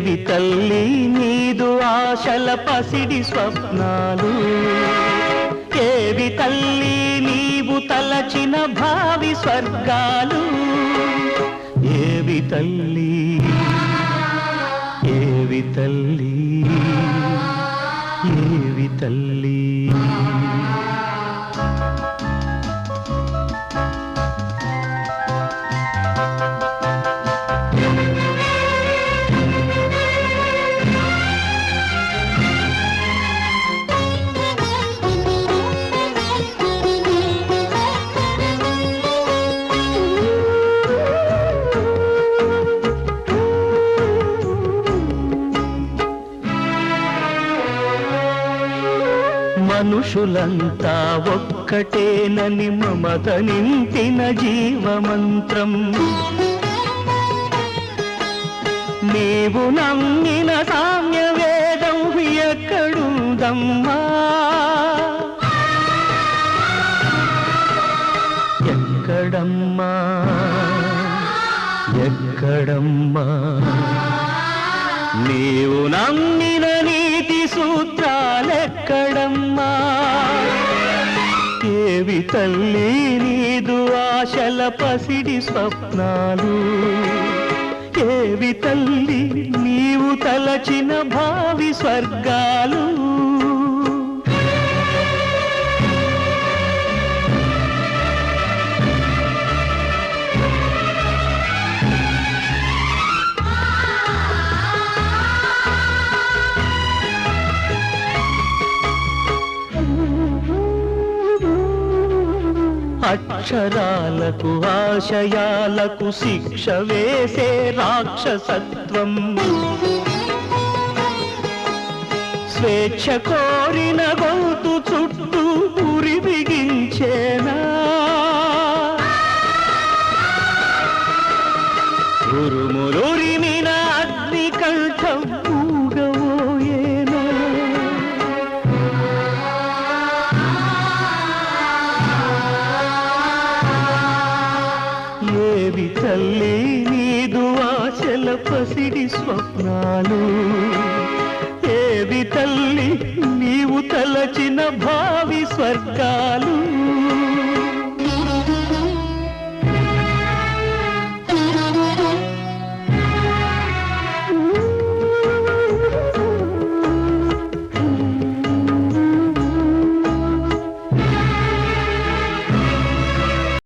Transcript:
దేవి తల్లి నీదు ఆశల పసిడి స్వప్నాలు. దేవి తల్లి నీవు తలచిన భావి స్వర్గాలు. ఏవి తల్లి ఏవి తల్లి ఏవి తల్లి. మనుషులంతా ఒక్కటేనని మమత నింతిన జీవమంత్రం. నీవు నమ్మిన సామ్య వేదం ఎక్కడుందమ్మా ఎక్కడమ్మా? ఎక్కడమ్మా? నీవు నమ్మిన నీతి సూత్ర దేవి తల్లి నీదు ఆశల పసిడి స్వప్నాలు. దేవి తల్లి నీవు తలచిన భావి స్వర్గాలు. అక్షరాలకు ఆశయాలకు శిక్ష వేసే రాక్షసత్వం. స్వేచ్ఛ కోరిన గొంతు చుట్టూ పురి బిగించేనా? ఉరుములురిమిన అగ్నికంఠం దేవి తల్లి నీదు ఆశల పసిడి స్వప్నాలు. ఏవి తల్లి నీవు తలచిన భావి స్వర్గాలు.